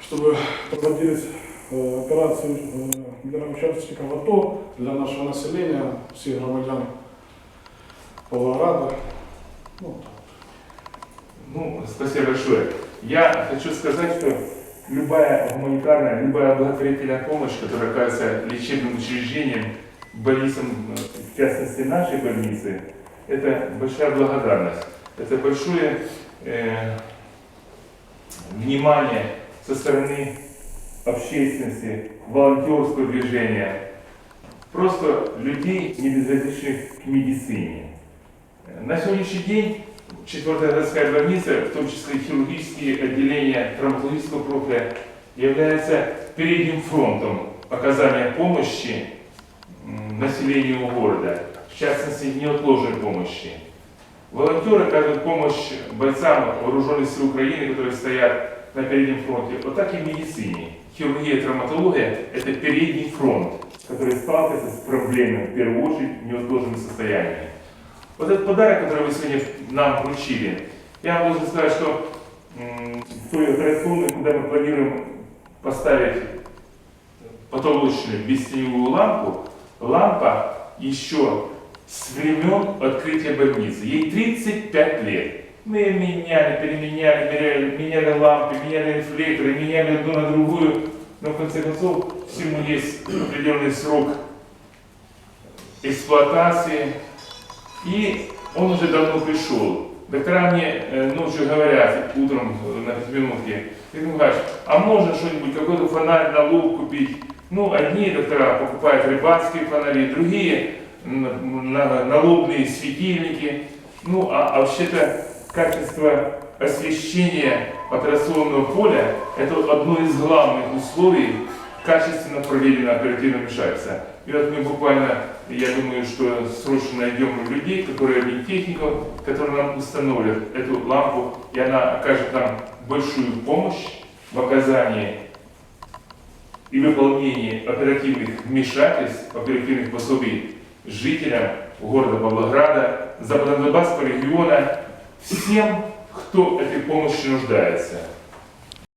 чтобы проводились э, операции э, для участников АТО, для нашего населения, всех громадян Павлограда. Ну. Ну, спасибо большое. Я хочу сказать, что любая гуманитарная, любая благотворительная помощь, которая оказывается лечебным учреждением, больницам, э, в частности нашей больницы, это большая благодарность. Это большое э, внимание со стороны общественности, волонтерского движения, просто людей, не безразличных к медицине. На сегодняшний день четвертая городская больница, в том числе хирургические отделения травматологического профиля, является передним фронтом оказания помощи населению города, в частности неотложной помощи. Волонтеры оказывают помощь бойцам вооруженных сил Украины, которые стоят на переднем фронте. Вот так и в медицине. Хирургия и травматология – это передний фронт, который сталкивается с проблемой, в первую очередь, в неотложном состоянии. Вот этот подарок, который вы сегодня нам вручили, я вам должен сказать, что той операционной, куда мы планируем поставить потолочную бестеневую лампу, лампа еще с времен открытия больницы. Ей 35 лет. Мы меняли, переменяли, меняли, меняли лампы, меняли рефлекторы, меняли одну на другую. Но в конце концов всему есть определенный срок эксплуатации. И он уже давно пришел. Доктора мне э, ночью говорят, утром э, на пятиминутке, Игорь Николаевич, а можно что-нибудь, какой-то фонарь на лоб купить? Ну, одни доктора покупают рыбацкие фонари, другие налобные светильники. Ну, а, а вообще-то качество освещения операционного поля – это одно из главных условий качественно проведенного оперативного вмешательства. И вот мы буквально, я думаю, что срочно найдем людей, которые технику, которые нам установят эту лампу, и она окажет нам большую помощь в оказании и выполнении оперативных вмешательств, оперативных пособий жителям города Павлограда, Западно-Донбасского региона, всем, кто этой помощи нуждается.